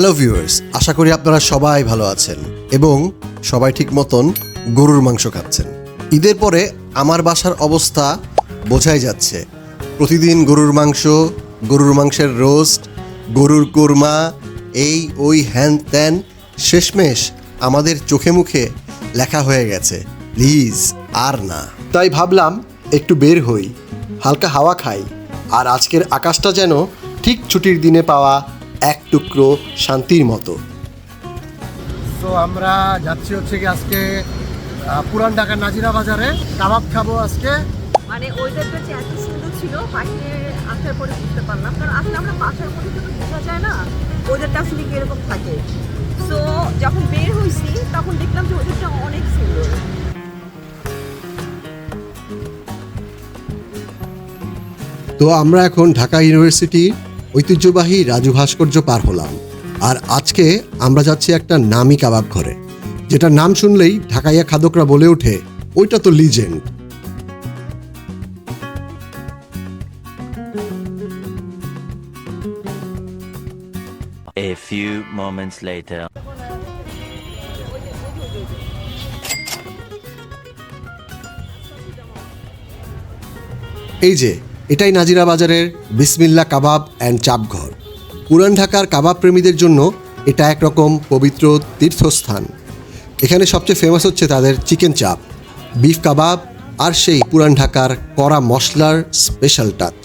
Hello viewers আশা করি আপনারা সবাই ভালো আছেন এবং সবাই ঠিক মতন গরুর মাংস খাচ্ছেন। ঈদের পরে আমার বাসার অবস্থা বোঝাই যাচ্ছে। প্রতিদিন গরুর মাংস, গরুর মাংসের রোস্ট, গরুর কোরমা, এই, ওই, হ্যান, ত্যান, শেষমেশ আমাদের চোখে মুখে লেখা হয়ে গেছে, প্লিজ, আর না। তাই ভাবলাম একটু বের হই, হালকা হাওয়া খাই, আর আজকের আকাশটা যেন ঠিক ছুটির দিনে পাওয়া এক টুকরো শান্তির মতো। তো আমরা যাচ্ছি হচ্ছে কি আজকে পুরান ঢাকার নাজিরা বাজারে। কাবাব খাব আজকে। মানে ওয়েদারটা যে এত সুন্দর ছিল বাইরে আসার পরে বুঝতে পারলাম। কারণ আসলে আমরা বাসার মধ্যে তো বোঝা যায় না ওয়েদারটা আসলে কীরকম থাকে? সো যখন বের হয়েছি তখন দেখলাম যে ওয়েদারটা অনেক সুন্দর। তো আমরা এখন ঢাকা ইউনিভার্সিটির ঐতিহ্যবাহী রাজু ভাস্কর্য পার হলাম। আর আজকে আমরা যাচ্ছি একটা নামি কাবাব ঘরে। যেটা নাম শুনলেই ঢাকাইয়া খাদকরা বলে ওঠে ওইটা তো legend A few moments later. এই যে এটাই নাজিরা বাজারের বিসমিল্লা কাবাব অ্যান্ড চাপঘর। পুরান ঢাকার কাবাব প্রেমীদের জন্য এটা একরকম পবিত্র তীর্থস্থান। এখানে সবচেয়ে ফেমাস হচ্ছে তাদের চিকেন চাপ বিফ কাবাব আর সেই পুরান ঢাকার কড়া মশলার স্পেশাল টাচ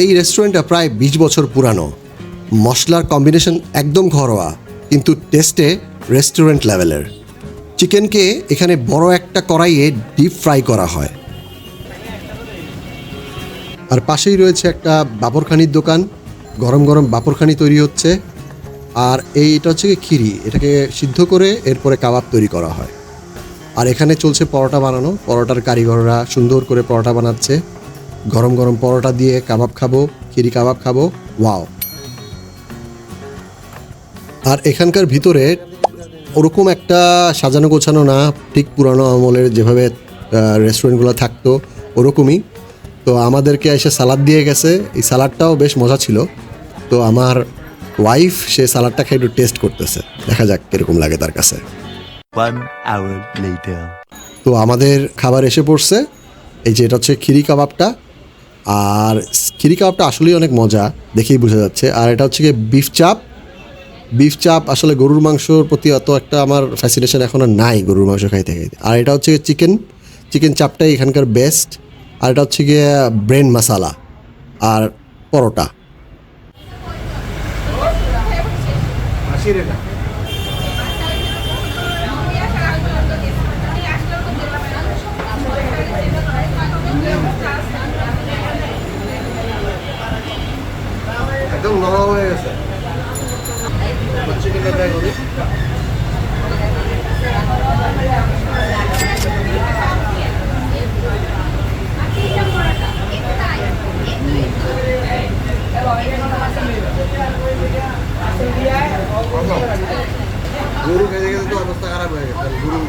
এই রেস্টুরেন্টটা প্রায় বিশ বছর পুরানো। মশলার কম্বিনেশন একদম ঘরোয়া, কিন্তু টেস্টে রেস্টুরেন্ট লেভেলের চিকেনকে এখানে বড় একটা কড়াইয়ে ডিপ ফ্রাই করা হয়। আর পাশেই রয়েছে একটা বাপরখানির দোকান। গরম গরম বাপরখানি তৈরি হচ্ছে। আর এই এটা হচ্ছে কি খিরি, এটাকে সিদ্ধ করে এরপরে কাবাব তৈরি করা হয়। আর এখানে চলছে পরোটা বানানো। পরোটার কারিগররা সুন্দর করে পরোটা বানাচ্ছে। গরম গরম পরোটা দিয়ে কাবাব খাব, খিরি কাবাব খাব। ওয়াও! আর এখানকার ভিতরে ওরকম একটা সাজানো গোছানো না, ঠিক পুরানো আমলের যেভাবে রেস্টুরেন্টগুলো থাকতো, ওরকমই। তো আমাদেরকে এসে সালাদ দিয়ে গেছে। এই সালাদটাও বেশ মজা ছিল। তো আমার ওয়াইফ সে সালাদটা খেয়ে একটু টেস্ট করতেছে। দেখা যাক কীরকম লাগে তার কাছে। One hour later. তো আমাদের খাবার এসে পড়ছে। এই যে এটা হচ্ছে খিরি কাবাবটা। আর খিরি কাবাবটা আসলেই অনেক মজা দেখেই বোঝা যাচ্ছে। আর এটা হচ্ছে গিয়ে বিফ চাপ বিফ চাপ আসলে গরুর মাংসর প্রতি অত একটা আমার ফ্যাসিনেশন এখন আর নাই গরুর মাংস খাইতে খাইতে। আর এটা হচ্ছে চিকেন চিকেন চাপটাই এখানকার বেস্ট আর এটা হচ্ছে গিয়ে ব্রেন মশালা আর পরোটা। একদম নরম হয়ে গেছে। গরু খেতে খেতে তো অবস্থা খারাপ হয়ে গেছে গরু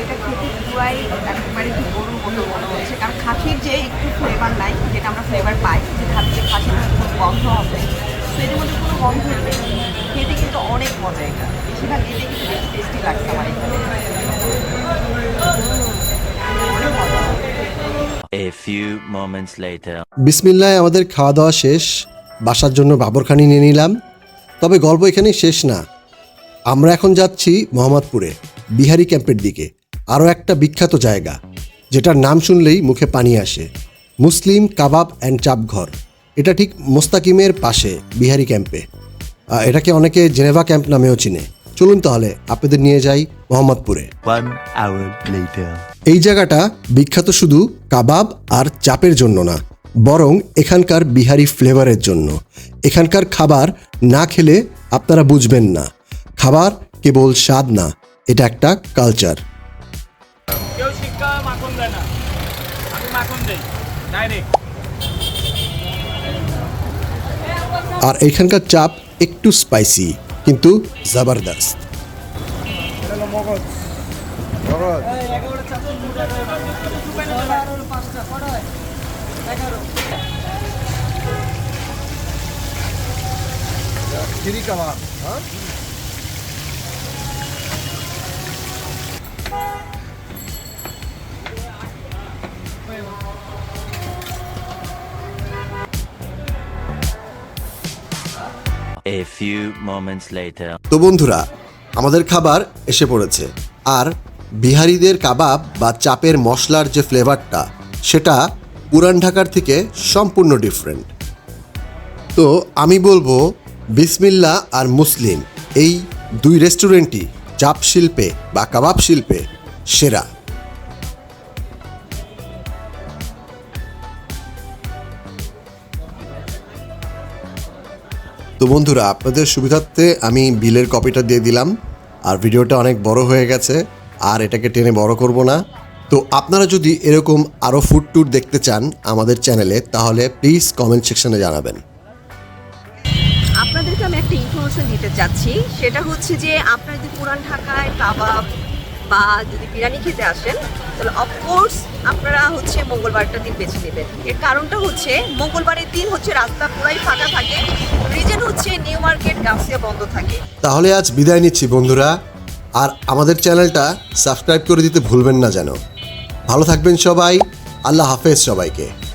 এটা খেতে পুরাই একেবারে কি গরুর মতো মনে হচ্ছে কারণ খাসির যে একটু ফ্লেভার নাই যেটা আমরা ফ্লেভার পাই যে খাসির খাসির মধ্যে কোনো গন্ধ হবে তো এটার মধ্যে কোনো গন্ধ নেই খেতে কিন্তু অনেক মজা এটা বেশিরভাগ এতে কিন্তু বেশি টেস্টি লাগছে আমার এখানে অনেক মজা A few moments later. বিসমিল্লায় আমাদের খাওয়া দাওয়া শেষ। বাসার জন্য বাবরখানি নিয়ে নিলাম। তবে গল্প এখানেই শেষ না। আমরা এখন যাচ্ছি মোহাম্মদপুরে বিহারি ক্যাম্পের দিকে। আরও একটা বিখ্যাত জায়গা যেটার নাম শুনলেই মুখে পানি আসে। মুসলিম কাবাব অ্যান্ড চাপঘর এটা ঠিক মোস্তাকিমের পাশে বিহারি ক্যাম্পে। এটাকে অনেকে জেনেভা ক্যাম্প নামেও চিনে। চলুন তাহলে আপনাদের নিয়ে যাই মোহাম্মদপুরে. এই জায়গাটা বিখ্যাত শুধু কাবাব আর চাপের জন্য না বরং এখানকার বিহারি ফ্লেভারের জন্য। এখানকার খাবার না খেলে আপনারা বুঝবেন না খাবার কেবল স্বাদ না এটা একটা কালচার কেউ শিক্ষা মাখন দেয় না আমি মাখন দেই ডাইরেক্ট আর এখানকার চাপ একটু স্পাইসি কিন্তু জবরদস্ত। কাবাব হ্যাঁ? A few moments later. তো বন্ধুরা আমাদের খাবার এসে পড়েছে। আর বিহারিদের কাবাব বা চাপের মশলার যে ফ্লেভারটা, সেটা পুরান ঢাকার থেকে সম্পূর্ণ ডিফারেন্ট তো আমি বলব, বিসমিল্লা আর মুসলিম, এই দুই রেস্টুরেন্টই চাপ শিল্পে বা কাবাব শিল্পে সেরা। তো বন্ধুরা, আপনাদের সুবিধার্থে আমি বিলের কপিটা দিয়ে দিলাম, আর ভিডিওটা অনেক বড় হয়ে গেছে। আর এটাকে টেনে বড় করব না। তো আপনারা যদি এরকম আরও ফুড ট্যুর দেখতে চান আমাদের চ্যানেলে তাহলে প্লিজ কমেন্ট সেকশনে জানাবেন। আপনাদেরকে আমি একটা ইনফরমেশন দিতে চাচ্ছি। সেটা হচ্ছে যে আপনারা যদি পুরান ঢাকায় কাবাব বা যদি বিরিয়ানি খেতে আসেন তাহলে অফকোর্স আপনারা হচ্ছে মঙ্গলবারটা দিন বেছে নেবেন। এর কারণটা হচ্ছে মঙ্গলবারের দিন হচ্ছে রাস্তা পুরাই ফাঁকা থাকে রিজন হচ্ছে নিউ মার্কেট গাউসিয়া বন্ধ থাকে। তাহলে আজ বিদায় নিচ্ছি বন্ধুরা। আর আমাদের চ্যানেলটা সাবস্ক্রাইব করে দিতে ভুলবেন না যেন। ভালো থাকবেন সবাই। আল্লাহ হাফেজ সবাইকে।